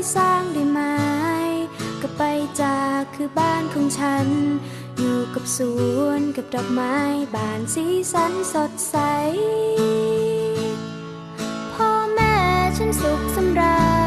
ที่สร้างด้วยมก็ไปจากคือบ้านของฉัน อยู่กับสวนกับดอกไม้บานสีสันสดใส พ่อแม่ฉันสุขสำราญ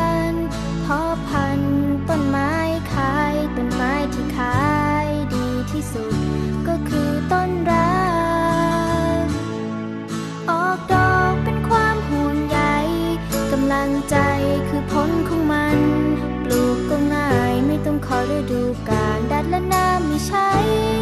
ดูการดัดและน้ำไม่ใช้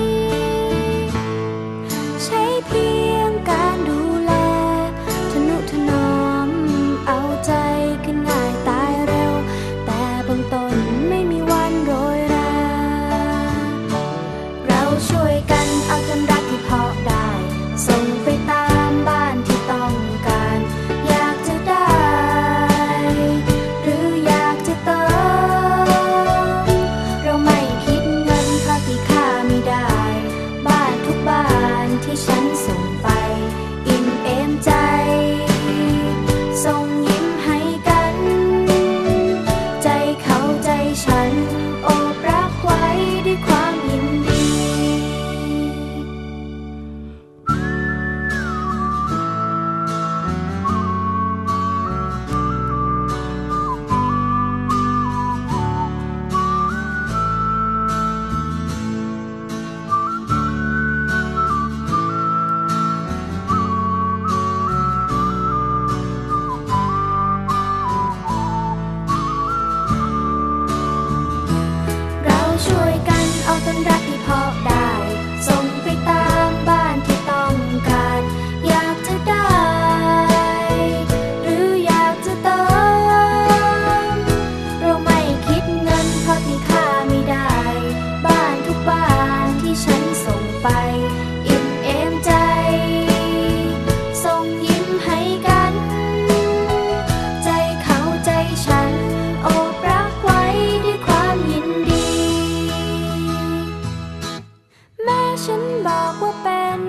ฉันบอกว่าเป็น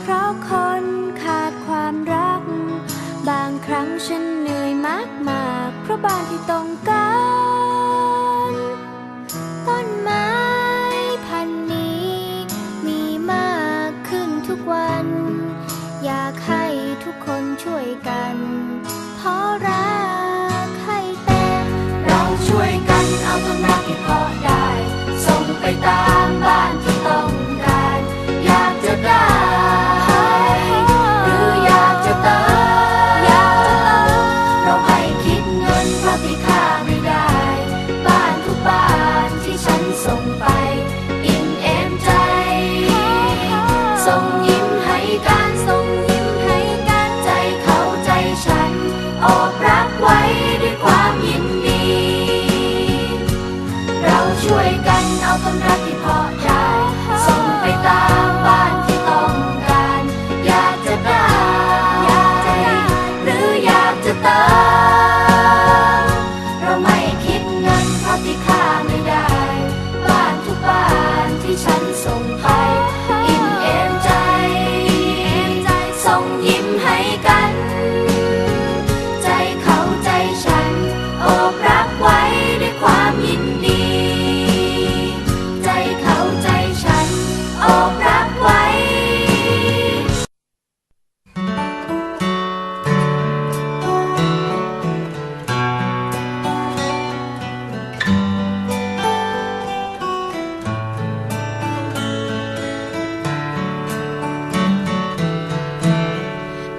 เพราะคนขาดความรัก บางครั้งฉันเหนื่อยมากมากเพราะบ้านที่ต้องการ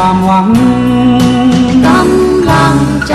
ความหวังกำลังใจ